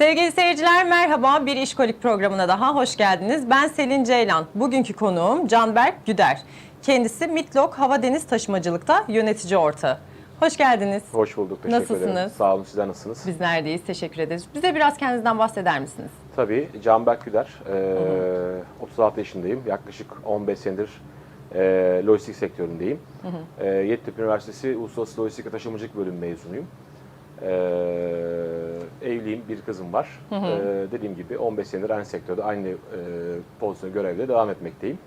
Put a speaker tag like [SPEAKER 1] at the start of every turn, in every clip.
[SPEAKER 1] Sevgili seyirciler merhaba. Bir İşkolik programına daha hoş geldiniz. Ben Selin Ceylan. Bugünkü konuğum Canberk Güder. Kendisi Mitlok Hava Deniz Taşımacılık'ta yönetici ortağı. Hoş geldiniz.
[SPEAKER 2] Hoş bulduk. Teşekkür ederim.
[SPEAKER 1] Nasılsınız?
[SPEAKER 2] Sağ olun. Sizler nasılsınız?
[SPEAKER 1] Biz neredeyiz? Teşekkür ederiz. Bize biraz kendinizden bahseder misiniz?
[SPEAKER 2] Tabii. Canberk Güder. Ee, 36 yaşındayım. Yaklaşık 15 senedir e, lojistik sektöründeyim. E, Yeditepe Üniversitesi Uluslararası Lojistik ve Taşımacılık Bölümü mezunuyum. E, evliyim. Bir kızım var. E, dediğim gibi 15 senedir aynı sektörde, aynı e, pozisyon görevde devam etmekteyim.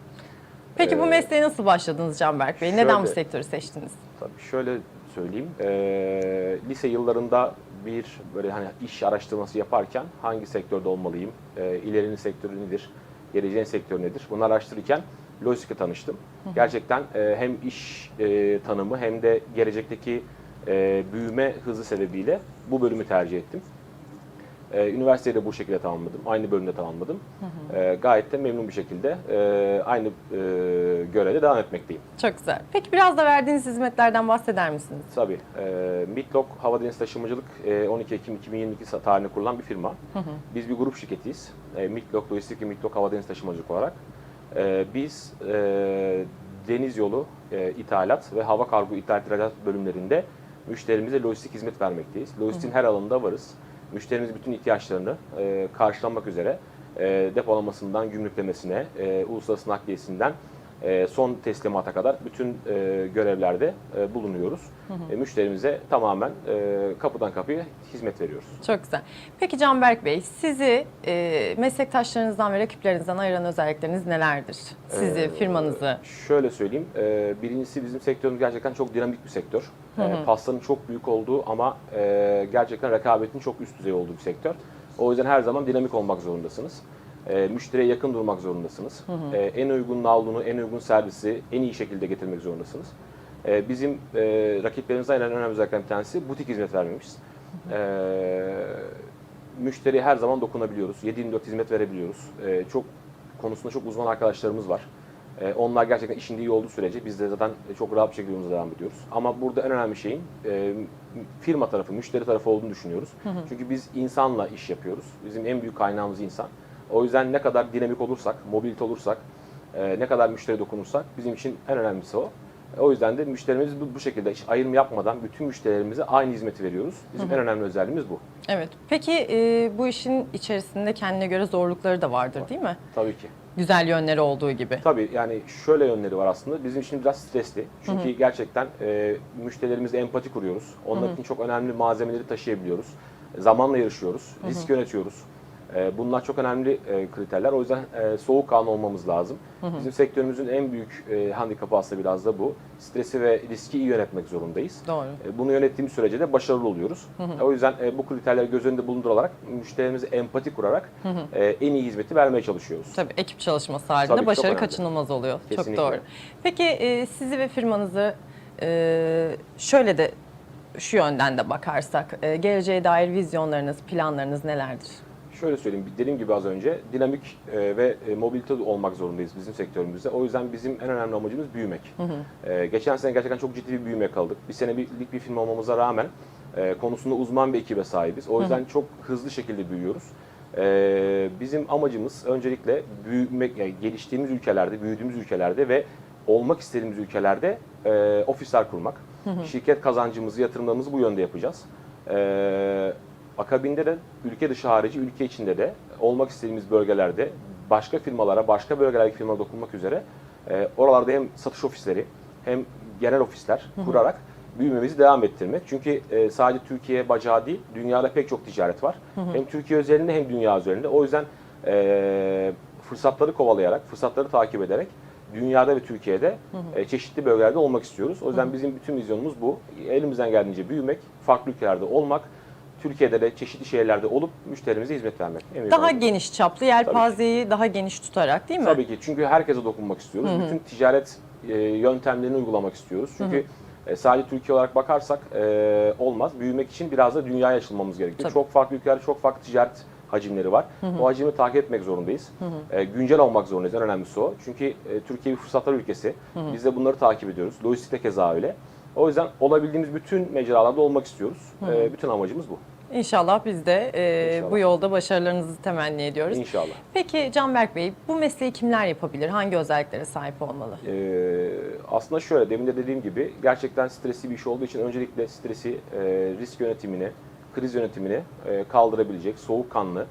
[SPEAKER 1] Peki bu
[SPEAKER 2] Ee,
[SPEAKER 1] mesleğe nasıl başladınız Canberk Bey? Neden bu
[SPEAKER 2] şöyle-
[SPEAKER 1] sektörü seçtiniz?
[SPEAKER 2] Tabii şöyle söyleyeyim. Eee, lise yıllarında bir böyle hani iş araştırması yaparken hangi sektörde olmalıyım, eee ilerinin sektörü nedir, geleceğin sektörü nedir bunu araştırırken lojistikle tanıştım. Gerçekten eee, hem iş eee, tanımı hem de gelecekteki eee, büyüme hızı sebebiyle bu bölümü tercih ettim. Ee, üniversiteyi de bu şekilde tamamladım. Aynı bölümde tamamladım. Ee, gayet de memnun bir şekilde e, aynı e, görevde devam etmekteyim.
[SPEAKER 1] Çok güzel. Peki biraz da verdiğiniz hizmetlerden bahseder misiniz?
[SPEAKER 2] Tabii. E, Mitlok Hava Deniz Taşımacılık e, 12 Ekim 2022 sa- tarihinde kurulan bir firma. Biz bir grup şirketiyiz. E, Mitlok Lojistik ve Mitlok Hava Deniz Taşımacılık olarak. E, biz e, deniz yolu e, ithalat ve hava kargo ithalat bölümlerinde müşterimize lojistik hizmet vermekteyiz. Lojistiğin her alanında varız. Müşterimiz bütün ihtiyaçlarını e, karşılamak üzere e, depolamasından gümrüklemesine, e, uluslararası nakliyesinden son teslimata kadar bütün e, görevlerde e, bulunuyoruz. E, müşterimize tamamen e, kapıdan kapıya hizmet veriyoruz.
[SPEAKER 1] Çok güzel. Peki Canberk Bey, sizi e, meslektaşlarınızdan ve rakiplerinizden ayıran özellikleriniz nelerdir? Sizi,
[SPEAKER 2] Ee,
[SPEAKER 1] firmanızı.
[SPEAKER 2] Şöyle söyleyeyim, e, birincisi bizim sektörümüz gerçekten çok dinamik bir sektör. E, pastanın çok büyük olduğu ama e, gerçekten rekabetin çok üst düzey olduğu bir sektör. O yüzden her zaman dinamik olmak zorundasınız. E, müşteriye yakın durmak zorundasınız. E, en uygun navlunu, en uygun servisi en iyi şekilde getirmek zorundasınız. E, bizim e, rakiplerimizden en önemli özelliklerden bir tanesi butik hizmet vermemiz. E, müşteriye her zaman dokunabiliyoruz. 7-24 hizmet verebiliyoruz. E, çok konusunda çok uzman arkadaşlarımız var. E, onlar gerçekten işinde iyi olduğu sürece biz de zaten çok rahat bir şekilde yolumuza devam ediyoruz. Ama burada en önemli şeyin e, firma tarafı, müşteri tarafı olduğunu düşünüyoruz. Çünkü biz insanla iş yapıyoruz. Bizim en büyük kaynağımız insan. O yüzden ne kadar dinamik olursak, mobilite olursak, e, ne kadar müşteri dokunursak bizim için en önemlisi o. O yüzden de müşterimiz bu, bu şekilde hiç ayrım yapmadan bütün müşterilerimize aynı hizmeti veriyoruz. Bizim en önemli özelliğimiz bu.
[SPEAKER 1] Evet. Peki e, bu işin içerisinde kendine göre zorlukları da vardır değil mi?
[SPEAKER 2] Tabii ki.
[SPEAKER 1] Güzel yönleri olduğu gibi.
[SPEAKER 2] Tabii yani şöyle yönleri var aslında. Bizim için biraz stresli. Çünkü gerçekten e, müşterilerimizle empati kuruyoruz. Onlar için çok önemli malzemeleri taşıyabiliyoruz. Zamanla yarışıyoruz. Risk yönetiyoruz. E, bunlar çok önemli e, kriterler. O yüzden e, soğukkanlı olmamız lazım. Bizim sektörümüzün en büyük e, handikapı aslında biraz da bu. Stresi ve riski iyi yönetmek zorundayız.
[SPEAKER 1] Doğru.
[SPEAKER 2] E, Bunu yönettiğimiz sürece de başarılı oluyoruz. O yüzden e, bu kriterleri göz önünde bulundurarak müşterimize empati kurarak e, en iyi hizmeti vermeye çalışıyoruz.
[SPEAKER 1] Tabii ekip çalışması halinde
[SPEAKER 2] Tabii,
[SPEAKER 1] başarı kaçınılmaz oluyor.
[SPEAKER 2] Kesinlikle.
[SPEAKER 1] Çok doğru. Peki e, sizi ve firmanızı e, şöyle de şu yönden de bakarsak, e, geleceğe dair vizyonlarınız, planlarınız nelerdir?
[SPEAKER 2] Şöyle söyleyeyim, dediğim gibi az önce dinamik e, ve e, mobilite olmak zorundayız bizim sektörümüzde. O yüzden bizim en önemli amacımız büyümek. E, geçen sene gerçekten çok ciddi bir büyüme kaldık. Bir senelik bir film olmamıza rağmen e, konusunda uzman bir ekibe sahibiz. O yüzden çok hızlı şekilde büyüyoruz. E, bizim amacımız öncelikle büyümek, yani geliştiğimiz ülkelerde, büyüdüğümüz ülkelerde ve olmak istediğimiz ülkelerde e, ofisler kurmak. Şirket kazancımızı, yatırımlarımızı bu yönde yapacağız. E, Akabinde de ülke dışı harici ülke içinde de olmak istediğimiz bölgelerde başka firmalara, başka bölgelerdeki firmalara dokunmak üzere e, oralarda hem satış ofisleri hem genel ofisler kurarak büyümemizi devam ettirmek. Çünkü e, sadece Türkiye bacağı değil, dünyada pek çok ticaret var. Hem Türkiye özelinde hem dünya özelinde. O yüzden e, fırsatları kovalayarak, fırsatları takip ederek dünyada ve Türkiye'de e, çeşitli bölgelerde olmak istiyoruz. O yüzden bizim bütün vizyonumuz bu. Elimizden geldiğince büyümek, farklı ülkelerde olmak, Türkiye'de de çeşitli şehirlerde olup müşterimize hizmet vermek. En
[SPEAKER 1] Daha
[SPEAKER 2] amacımız.
[SPEAKER 1] geniş çaplı, yelpazeyi daha geniş tutarak değil mi?
[SPEAKER 2] Tabii ki çünkü herkese dokunmak istiyoruz. Bütün ticaret e, yöntemlerini uygulamak istiyoruz. Çünkü e, sadece Türkiye olarak bakarsak e, olmaz. Büyümek için biraz da dünyaya açılmamız gerekiyor.
[SPEAKER 1] Tabii.
[SPEAKER 2] Çok farklı ülkelerde çok farklı ticaret hacimleri var. O hacimi takip etmek zorundayız. E, güncel olmak zorundayız. En önemlisi o. Çünkü e, Türkiye bir fırsatlar ülkesi. Biz de bunları takip ediyoruz. Lojistikte keza öyle. O yüzden olabildiğimiz bütün mecralarda olmak istiyoruz. E, bütün amacımız bu.
[SPEAKER 1] İnşallah biz de e,
[SPEAKER 2] İnşallah.
[SPEAKER 1] bu yolda başarılarınızı temenni ediyoruz.
[SPEAKER 2] İnşallah.
[SPEAKER 1] Peki Canberk Bey, bu mesleği kimler yapabilir? Hangi özelliklere sahip olmalı?
[SPEAKER 2] Ee, aslında şöyle, demin de dediğim gibi gerçekten stresli bir iş olduğu için öncelikle stresi, e, risk yönetimini, kriz yönetimini e, kaldırabilecek, soğukkanlı,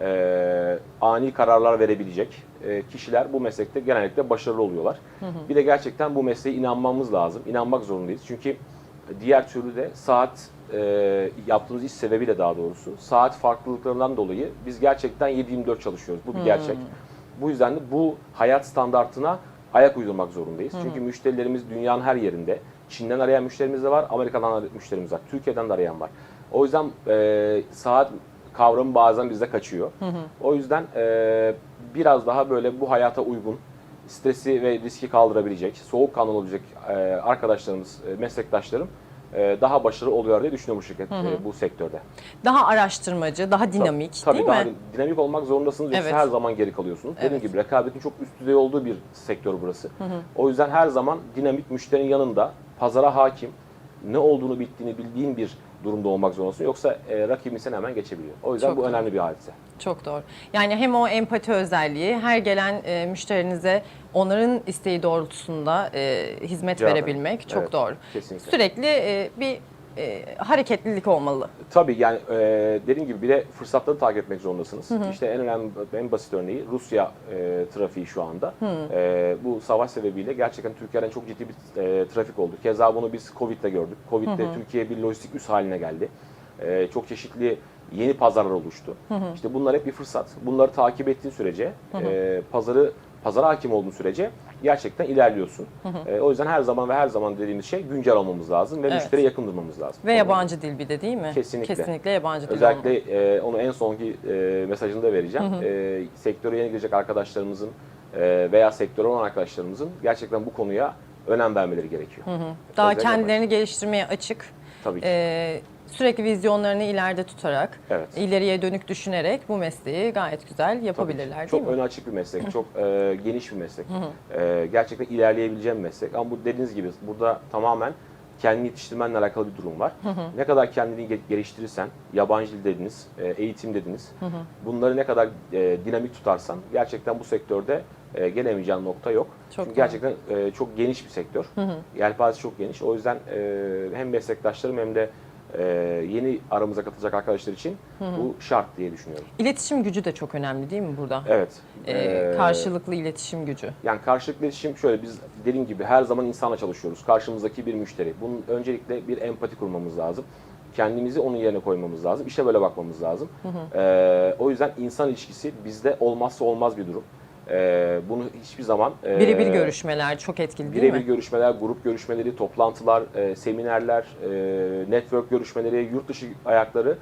[SPEAKER 2] e, ani kararlar verebilecek e, kişiler bu meslekte genellikle başarılı oluyorlar. Bir de gerçekten bu mesleğe inanmamız lazım, inanmak zorundayız. Çünkü diğer türlü de saat e, yaptığımız iş sebebiyle daha doğrusu saat farklılıklarından dolayı biz gerçekten 7-24 çalışıyoruz. Bu bir gerçek. Bu yüzden de bu hayat standartına ayak uydurmak zorundayız. Çünkü müşterilerimiz dünyanın her yerinde. Çin'den arayan müşterimiz de var, Amerika'dan arayan müşterimiz var, Türkiye'den de arayan var. O yüzden e, saat kavramı bazen bizde kaçıyor. O yüzden e, biraz daha böyle bu hayata uygun, stresi ve riski kaldırabilecek, soğukkanlı olabilecek e, arkadaşlarımız, e, meslektaşlarım e, daha başarılı oluyor diye düşünüyorum bu şirket, e, bu sektörde.
[SPEAKER 1] Daha araştırmacı, daha dinamik
[SPEAKER 2] Tabii
[SPEAKER 1] değil
[SPEAKER 2] daha
[SPEAKER 1] mi?
[SPEAKER 2] dinamik olmak zorundasınız yoksa
[SPEAKER 1] Evet.
[SPEAKER 2] her zaman geri kalıyorsunuz. Dediğim
[SPEAKER 1] Evet.
[SPEAKER 2] gibi rekabetin çok üst düzey olduğu bir sektör burası. O yüzden her zaman dinamik müşterinin yanında pazara hakim, ne olduğunu bittiğini bildiğin bir durumda olmak zorundasın. Yoksa e, rakibin seni hemen geçebiliyor. O yüzden
[SPEAKER 1] Çok
[SPEAKER 2] bu
[SPEAKER 1] doğru.
[SPEAKER 2] önemli bir hadise.
[SPEAKER 1] Çok doğru. Yani hem o empati özelliği, her gelen e, müşterinize onların isteği doğrultusunda e, hizmet
[SPEAKER 2] Cevap
[SPEAKER 1] verebilmek çok
[SPEAKER 2] Evet,
[SPEAKER 1] doğru.
[SPEAKER 2] kesinlikle.
[SPEAKER 1] Sürekli e, bir e, hareketlilik olmalı.
[SPEAKER 2] Tabii yani e, dediğim gibi bir de fırsatları takip etmek zorundasınız. İşte en önemli, en basit örneği Rusya e, trafiği şu anda. E, bu savaş sebebiyle gerçekten Türkiye'den çok ciddi bir e, trafik oldu. Keza bunu biz Covid'de gördük. Covid'de Türkiye bir lojistik üs haline geldi. E, çok çeşitli yeni pazarlar oluştu. İşte bunlar hep bir fırsat. Bunları takip ettiğin sürece, e, pazarı pazara hakim olduğun sürece gerçekten ilerliyorsun. E, o yüzden her zaman ve her zaman dediğimiz şey güncel olmamız lazım ve
[SPEAKER 1] Evet.
[SPEAKER 2] müşteriye yakın durmamız lazım.
[SPEAKER 1] Ve yabancı dil bir de değil mi?
[SPEAKER 2] Kesinlikle.
[SPEAKER 1] Kesinlikle yabancı dil
[SPEAKER 2] Özellikle e, onu en sonki e, mesajında vereceğim. E, sektöre yeni girecek arkadaşlarımızın e, veya sektöre olan arkadaşlarımızın gerçekten bu konuya önem vermeleri gerekiyor.
[SPEAKER 1] Daha
[SPEAKER 2] Özellikle
[SPEAKER 1] kendilerini geliştirmeye açık,
[SPEAKER 2] Tabii ki.
[SPEAKER 1] e, sürekli vizyonlarını ileride tutarak,
[SPEAKER 2] Evet.
[SPEAKER 1] ileriye dönük düşünerek bu mesleği gayet güzel yapabilirler
[SPEAKER 2] Çok
[SPEAKER 1] değil mi?
[SPEAKER 2] öne açık bir meslek, çok e, geniş bir meslek. E, gerçekten ilerleyebileceğim bir meslek. Ama bu dediğiniz gibi burada tamamen kendini yetiştirmenle alakalı bir durum var. Ne kadar kendini ge- geliştirirsen, yabancı dil dediniz, e, eğitim dediniz. Bunları ne kadar e, dinamik tutarsan gerçekten bu sektörde e, gelemeyeceğin nokta yok.
[SPEAKER 1] Çok
[SPEAKER 2] Çünkü
[SPEAKER 1] doğru.
[SPEAKER 2] gerçekten e, çok geniş bir sektör. Yelpazesi çok geniş. O yüzden e, hem meslektaşlarım hem de e, yeni aramıza katılacak arkadaşlar için bu şart diye düşünüyorum.
[SPEAKER 1] İletişim gücü de çok önemli değil mi burada?
[SPEAKER 2] Evet.
[SPEAKER 1] E,
[SPEAKER 2] Ee,
[SPEAKER 1] karşılıklı iletişim gücü.
[SPEAKER 2] Yani karşılıklı iletişim şöyle biz dediğim gibi her zaman insanla çalışıyoruz. Karşımızdaki bir müşteri. Bunun öncelikle bir empati kurmamız lazım. Kendimizi onun yerine koymamız lazım. İşe böyle bakmamız lazım. Ee, o yüzden insan ilişkisi bizde olmazsa olmaz bir durum. Ee, bunu hiçbir zaman e,
[SPEAKER 1] Birebir görüşmeler çok etkili değil
[SPEAKER 2] birebir
[SPEAKER 1] mi?
[SPEAKER 2] görüşmeler, grup görüşmeleri, toplantılar, e, seminerler, e, network görüşmeleri, yurt dışı ayakları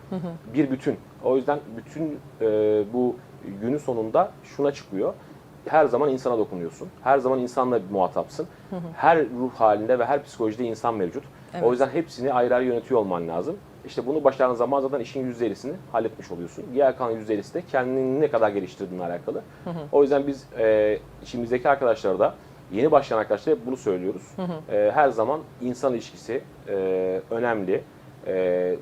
[SPEAKER 2] bir bütün. O yüzden bütün e, bu günün sonunda şuna çıkıyor. Her zaman insana dokunuyorsun. Her zaman insanla muhatapsın. Her ruh halinde ve her psikolojide insan mevcut.
[SPEAKER 1] Evet.
[SPEAKER 2] O yüzden hepsini ayrı ayrı yönetiyor olman lazım. İşte bunu başardığın zaman zaten işin %50'sini halletmiş oluyorsun. Diğer kalan %50'si de kendini ne kadar geliştirdiğinle alakalı. O yüzden biz e, işimizdeki arkadaşlara da yeni başlayan arkadaşlara hep bunu söylüyoruz. E, her zaman insan ilişkisi e, önemli. E,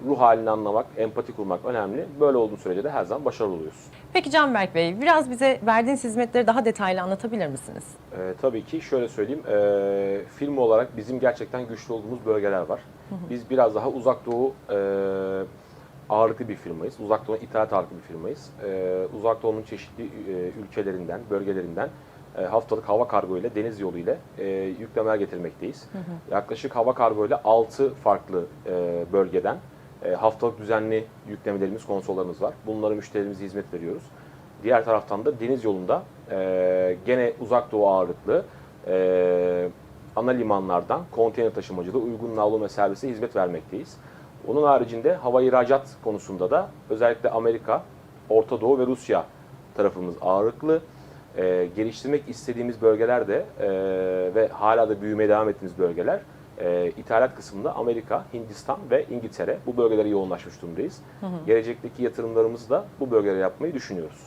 [SPEAKER 2] ruh halini anlamak, empati kurmak önemli. Böyle olduğu sürece de her zaman başarılı oluyorsun.
[SPEAKER 1] Peki Canberk Bey, biraz bize verdiğiniz hizmetleri daha detaylı anlatabilir misiniz?
[SPEAKER 2] E, tabii ki şöyle söyleyeyim, e, film olarak bizim gerçekten güçlü olduğumuz bölgeler var. Biz biraz daha uzak doğu e, ağırlıklı bir firmayız. Uzak doğu ithalat ağırlıklı bir firmayız. E, uzak doğunun çeşitli e, ülkelerinden, bölgelerinden haftalık hava kargo ile, deniz yolu ile e, yüklemeler getirmekteyiz. Yaklaşık hava kargo ile 6 farklı e, bölgeden e, haftalık düzenli yüklemelerimiz, konsollarımız var. Bunlara müşterilerimize hizmet veriyoruz. Diğer taraftan da deniz yolunda e, gene uzak doğu ağırlıklı e, ana limanlardan konteyner taşımacılığı, uygun navlama servise hizmet vermekteyiz. Onun haricinde hava ihracat konusunda da özellikle Amerika, Orta Doğu ve Rusya tarafımız ağırlıklı. E, geliştirmek istediğimiz bölgeler de e, ve hala da büyümeye devam ettiğimiz bölgeler e, ithalat kısmında Amerika, Hindistan ve İngiltere bu bölgelere yoğunlaşmış durumdayız. Gelecekteki yatırımlarımızı da bu bölgelere yapmayı düşünüyoruz.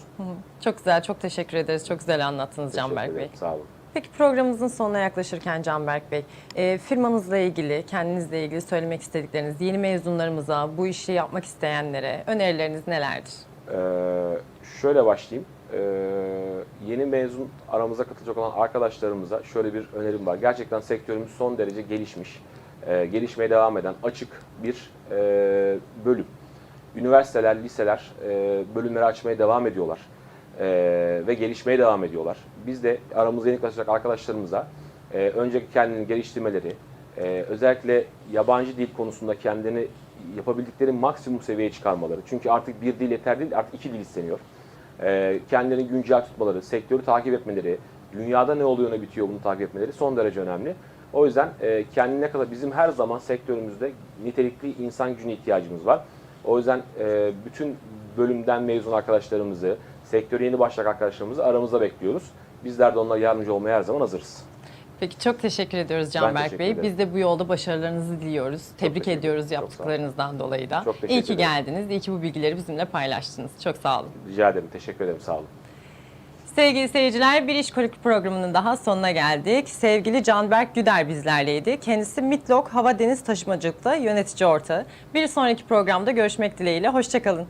[SPEAKER 1] Çok güzel, çok teşekkür ederiz. Çok güzel anlattınız
[SPEAKER 2] Teşekkür
[SPEAKER 1] Canberk Bey.
[SPEAKER 2] ederim, Sağ olun.
[SPEAKER 1] Peki programımızın sonuna yaklaşırken Canberk Bey, e, firmanızla ilgili, kendinizle ilgili söylemek istedikleriniz, yeni mezunlarımıza, bu işi yapmak isteyenlere önerileriniz nelerdir?
[SPEAKER 2] Ee, şöyle başlayayım. Ee, yeni mezun aramıza katılacak olan arkadaşlarımıza şöyle bir önerim var. Gerçekten sektörümüz son derece gelişmiş, e, gelişmeye devam eden açık bir e, bölüm. Üniversiteler, liseler bölümleri açmaya devam ediyorlar ve gelişmeye devam ediyorlar. Biz de aramıza yeni katılacak arkadaşlarımıza önceki kendini geliştirmeleri, özellikle yabancı dil konusunda kendini yapabildikleri maksimum seviyeye çıkarmaları. Çünkü artık bir dil yeter değil, artık iki dil isteniyor. Ee, kendilerini güncel tutmaları, sektörü takip etmeleri, dünyada ne oluyor ne bitiyor bunu takip etmeleri son derece önemli. O yüzden e, kendine kadar bizim her zaman sektörümüzde nitelikli insan gücüne ihtiyacımız var. O yüzden e, bütün bölümden mezun arkadaşlarımızı, sektöre yeni başlayacak arkadaşlarımızı aramızda bekliyoruz. Bizler de onlara yardımcı olmaya her zaman hazırız.
[SPEAKER 1] Peki çok teşekkür ediyoruz Canberk
[SPEAKER 2] teşekkür
[SPEAKER 1] Bey.
[SPEAKER 2] ederim.
[SPEAKER 1] Biz de bu yolda başarılarınızı diliyoruz. Tebrik
[SPEAKER 2] teşekkür
[SPEAKER 1] ediyoruz
[SPEAKER 2] ederim. Çok sağ olun.
[SPEAKER 1] yaptıklarınızdan dolayı da.
[SPEAKER 2] Çok teşekkür
[SPEAKER 1] İyi ki
[SPEAKER 2] ederim.
[SPEAKER 1] geldiniz. İyi ki bu bilgileri bizimle paylaştınız. Çok sağ olun.
[SPEAKER 2] Rica ederim, teşekkür ederim, sağ olun.
[SPEAKER 1] Sevgili seyirciler, bir işkolik programının daha sonuna geldik. Sevgili Canberk Güder bizlerleydi. Kendisi Mitlok Hava Deniz Taşımacılık'ta yönetici ortağı. Bir sonraki programda görüşmek dileğiyle. Hoşçakalın.